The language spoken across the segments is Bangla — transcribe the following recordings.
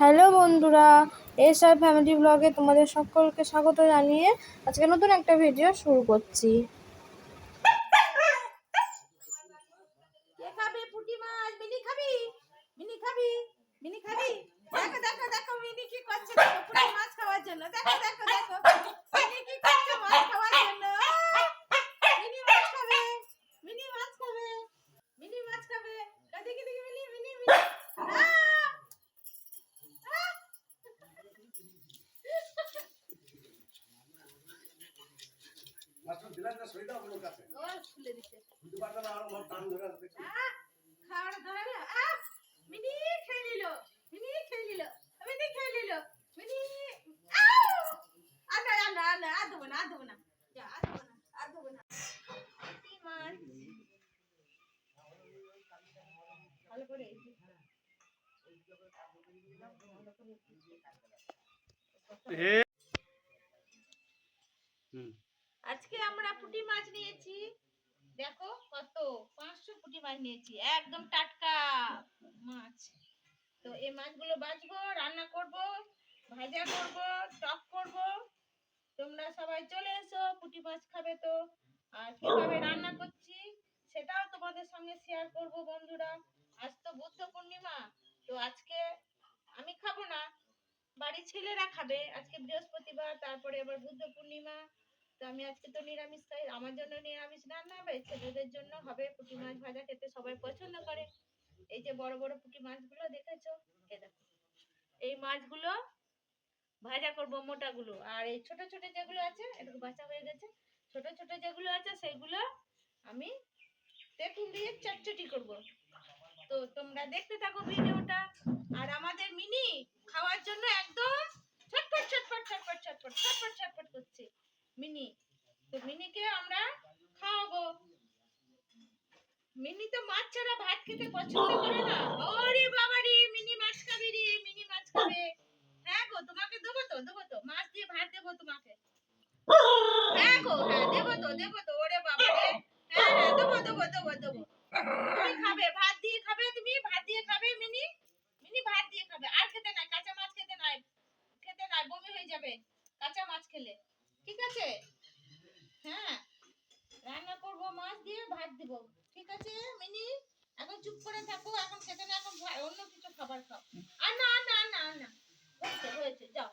হ্যালো বন্ধুরা, এস আর ফ্যামিলি ব্লগে তোমাদের সকলকে স্বাগত জানিয়ে আজকে নতুন একটা ভিডিও শুরু করছি কে খাবে পুঁটি মাছ মিনি খাবি মিনি খাবি মিনি খাবি দেখো দেখো দেখো মিনি কি করছে দেখো পুঁটি মাছ খাওয়ার জন্য দেখো দেখো দেখো মিনি কি করছে মাছ খাওয়ার জন্য মিনি মাছ খাবে মিনি মাছ খাবে মিনি মাছ খাবে দেখি দেখি মিনি মিনি মিনি আহ! আহ! মাস্টার দিলেন না শরীরটা আপনার কাছে ও খুলে দিচ্ছে বুঝতে পারছেন আর আমার টান ধরে আছে। আহ! ধরে না আহ! মিনি খেয়ে নিল। মিনি খেয়ে নিল। মিনি খেয়ে নিল। মিনি আউ! আর না আর আর দেবো না আর দেবো না। যা আর দেবো না আর দেবো না। কি ভালো করে আজকে আমরা পুঁটি মাছ নিয়েছি। দেখো কত, পাঁচশো পুঁটি মাছ নিয়েছি, একদম টাটকা মাছ। তো এই মাছগুলো বাছবো রান্না করব, ভাজা করব, টক করব। তোমরা সবাই চলে এসো, পুঁটি মাছ খাবে তো। আর কীভাবে রান্না করছি সেটাও তোমাদের সঙ্গে শেয়ার করব বন্ধুরা। আজ তো বুদ্ধ পূর্ণিমা, তো আজকে আমি খাব না, বাড়ির ছেলেরা খাবে। আজকে বৃহস্পতিবার, তারপরে আবার বুদ্ধ পূর্ণিমা। তো আমি আজকে তো নিরামিষ খাই আমার জন্য নিরামিষ রান্না হবে, ছেলেদের জন্য হবে পুঁটি মাছ ভাজা খেতে সবাই পছন্দ করে। এই যে বড় বড় পুঁটি মাছগুলো দেখেছ? এ দেখো। এই মাছগুলো ভাজা করব মোটাগুলো। আর এই ছোট ছোট যেগুলো আছে একটু বাঁচা হয়ে গেছে, ছোট ছোট যেগুলো আছে সেগুলো আমি তেঁতুল দিয়ে চটচটি করব। তো তোমরা দেখতে থাকো ভিডিওটা। আর আমাদের মিনি খাওয়ার জন্য একদম ছটফট ছটফট ছটফট ছটফট ছটফট ছটপট করছে। মিনি, তো মিনিকে আমরা খাওয়াবো। মিনি তো মাছ ছাড়া ভাত খেতে পছন্দ করে না। ওরে বাবা রে, মিনি মাছ খাবে রে, মিনি মাছ খাবে। হ্যাঁ গো, তোমাকে দেবো তো দেবো তো। মাছ দিয়ে ভাত দেবো তোমাকে। হ্যাঁ গো হ্যাঁ দেবো তো দেবো তো ওরে বাবা রে হ্যাঁ হ্যাঁ দেবো দেবো দেবো দেবো তুমি খাবে ভাত দিয়ে খাবে তুমি ভাত দিয়ে খাবে মিনি মিনি ভাত দিয়ে খাবে আর খেতে নাই কাঁচা মাছ খেতে নাই খেতে নাই বমি হয়ে যাবে কাঁচা মাছ খেলে ঠিক আছে হ্যাঁ রান্না করব মাছ দিয়ে ভাত দিব ঠিক আছে মিনি এখন চুপ করে থাকো, এখন খেতে না এখন ভা- অন্য কিছু খাবার খাও। আর না না না না। হয়েছে হয়েছে, যাও।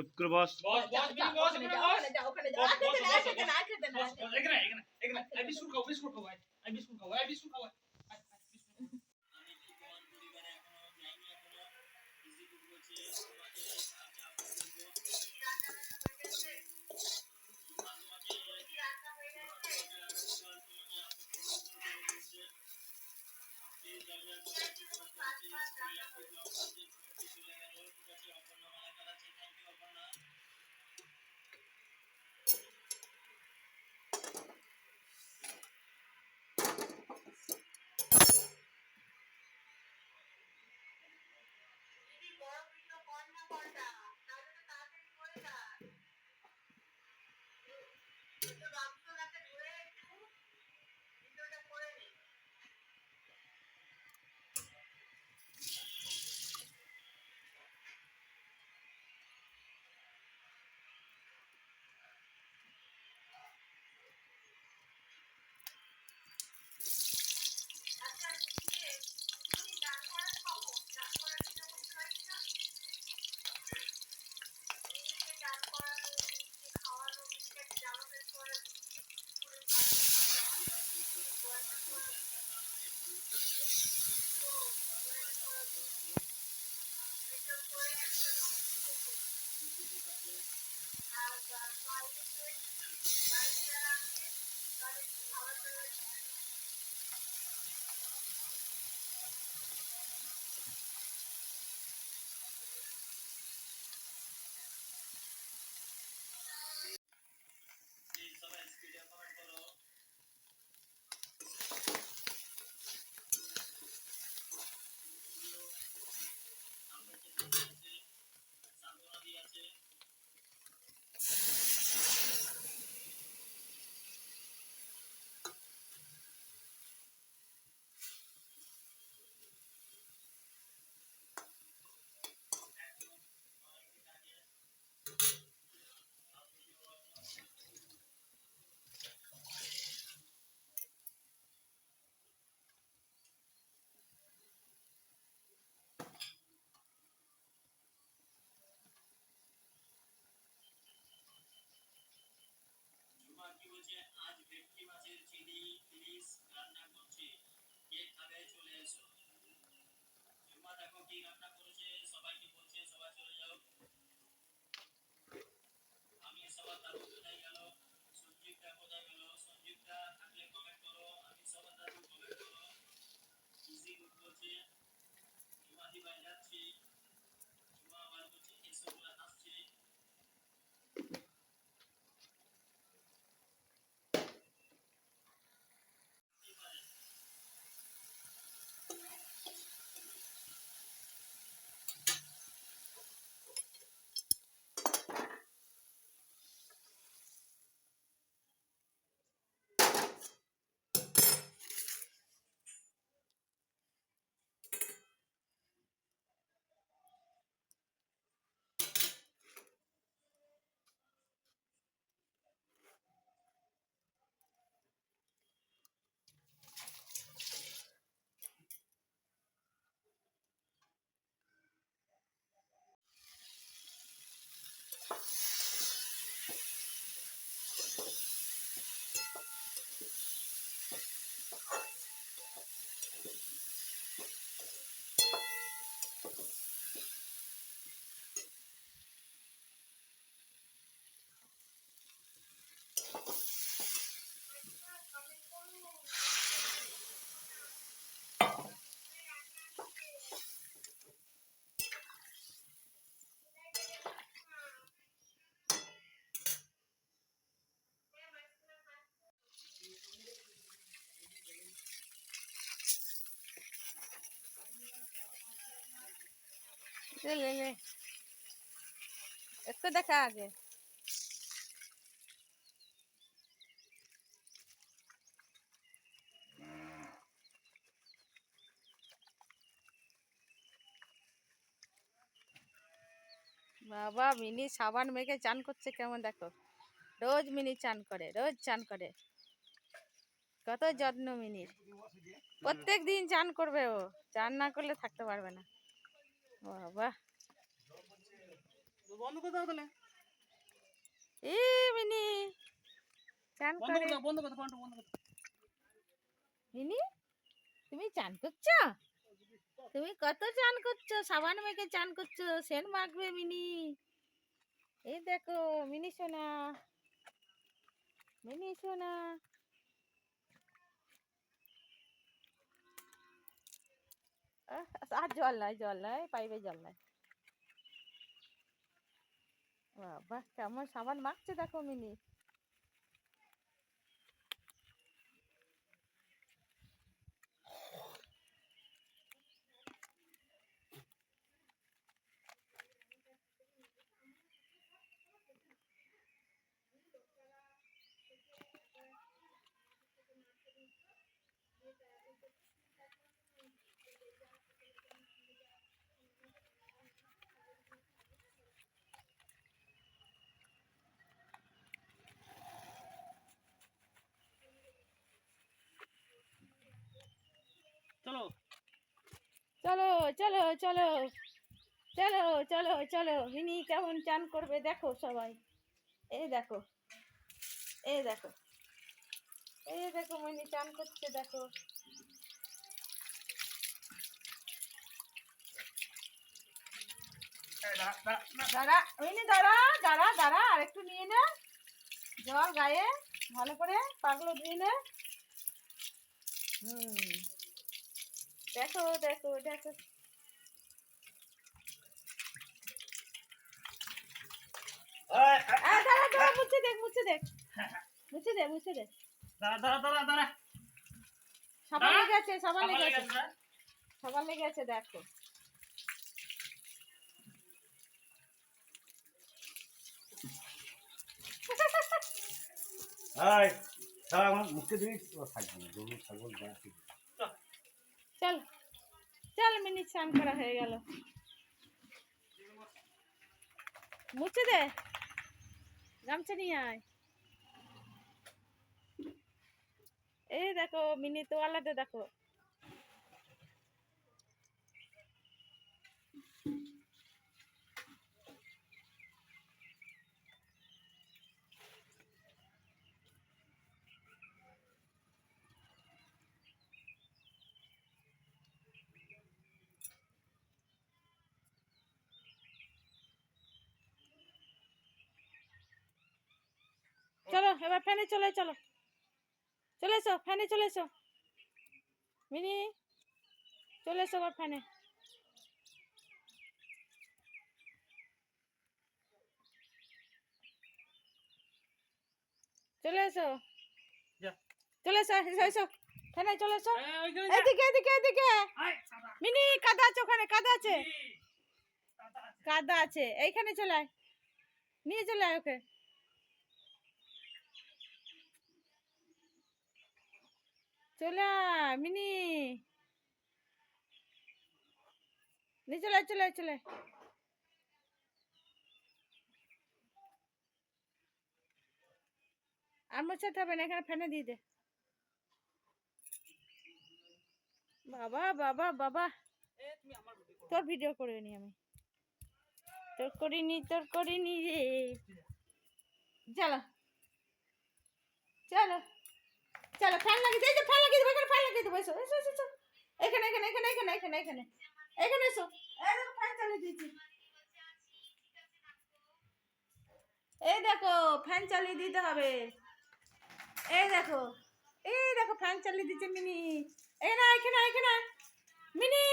চুপ করে বস ওখানে যাও ওখানে যাও ওখানে যাও এখানে এখানে এখানে এখানে বিস্কুট খাও বিস্কুট খাও ভাই একটু দেখা আগে। বাবা, মিনি সাবান মেখে চান করছে কেমন? দেখো। রোজ মিনি চান করে, রোজ চান করে। কত যত্ন মিনির। প্রত্যেক দিন চান করবে ও। চান না করলে থাকতে পারবে না। বাবা। বন্ধ করে দাও তাহলে। এ মিনি চান করে। করে বন্ধ করে বন্ধ বন্ধ করে মিনি তুমি চান করছ? তুমি কত চান করছ? সাবান মেখে চান করছ? সেন মাখবে মিনি। এই দেখো মিনি সোনা। মিনি সোনা। আর জল নাই জল নাই পাইপে জল নাই। বাবা কেমন সাবান মাখছে দেখো মিনি চলো চলো চলো। চলো চলো চলো। মিনি কেমন চান করবে দেখো সবাই। এই দেখো। এই দেখো। এই দেখো মিনি চান করছে দেখো। দাঁড়া মিনি দাঁড়া দাঁড়া দাঁড়া। আর একটু নিয়ে নে। জল গায়ে ভালো করে পাগলো ধুয়ে নে। হুম। দেখো দেখো দেখো। চল চল মিনিট স্নান করা হয়ে গেল মুছে দে। গামছা নিয়ে আয়। এই দেখো মিনি আলাদা দেখো। চলো এবার ফ্যানে চলে চলো। চলে এসো ফ্যানে চলে এসো। মিনি চলে এসো এবার ফ্যানে। চলে এসো। চলে এসো এসো ফ্যানে চলে এসো। এদিকে এদিকে এদিকে। মিনি কাদা আছে ওখানে কাদা আছে। কাদা আছে। এইখানে চলে আয়। নিয়ে চলে আয় ওকে। চলে মিনি। চলে চলে চলে আর মোছাতে হবে না এখানে ফেনে দিয়ে দে। বাবা বাবা বাবা। তোর ভিডিও করে নি আমি। তোর করিনি তোর করিনি রে। চলো। চলো। চলো ফ্যান লাগিয়ে এই যে ফ্যান লাগিয়ে দেবো এখানে ফ্যান লাগিয়ে দেবো এসো এসো এসো, এখানে এখানে এখানে এখানে এখানে এখানে এখানে এসো। এই দেখো ফ্যান চালিয়ে দিয়েছি। এই দেখো ফ্যান চালিয়ে দিতে হবে। এই দেখো এই দেখো ফ্যান চালিয়ে দিচ্ছে মিনি। এখানে এখানে এখানে। মিনি!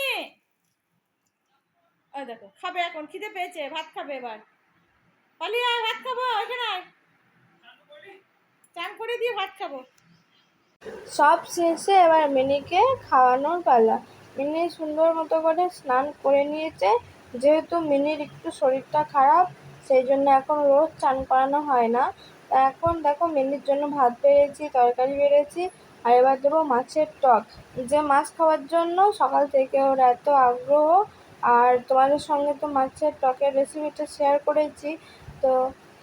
ওই দেখো খাবে এখন খিদে পেয়েছে ভাত খাবে এবার। পালিয়ে ভাত খাব এখানে চান করে দিয়ে ভাত খাব। সব শেষে এবার মিনিকে খাওয়ানোর পালা। মিনি সুন্দর মতো করে স্নান করে নিয়েছে। যেহেতু মিনির একটু শরীরটা খারাপ, সেই জন্য এখন রোজ চান করানো হয় না। তা এখন দেখো মিনির জন্য ভাত বেড়েছি, তরকারি বেড়েছি, আর এবার দেবো মাছের টক। যে মাছ খাওয়ার জন্য সকাল থেকে ওর এত আগ্রহ, আর তোমাদের সঙ্গে তো মাছের টকের রেসিপিটা শেয়ার করেছি। তো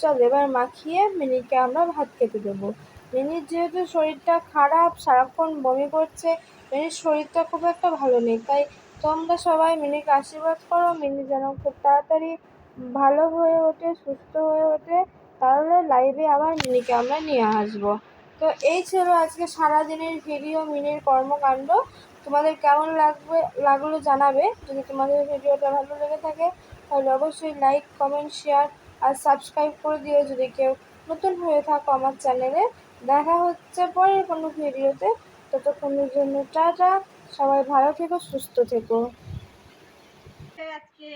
চল এবার মাখিয়ে মিনিকে আমরা ভাত খেতে দেবো। মিনির যেহেতু শরীরটা খারাপ, সারাক্ষণ বমি করছে মিনির শরীরটা খুব একটা ভালো নেই। তাই তোমরা সবাই মিনিকে আশীর্বাদ করো, মিনি যেন খুব তাড়াতাড়ি ভালো হয়ে ওঠে, সুস্থ হয়ে ওঠে। তাহলে লাইভে আবার মিনিকে আমরা নিয়ে আসব। তো এই ছিল আজকে সারাদিনের ভিডিও মিনির কর্মকাণ্ড। তোমাদের কেমন লাগবে, লাগল জানাবে। যদি তোমাদের ভিডিওটা ভালো লেগে থাকে, তাহলে অবশ্যই লাইক কমেন্ট শেয়ার আর সাবস্ক্রাইব করে দিও। যদি কেউ নতুন হয়ে থাকো আমার চ্যানেলে দেখা হচ্ছে পরে কোনো ভিডিওতে। ততক্ষণের জন্য টাটা সবাই ভালো থেকো সুস্থ থেকো। আজকে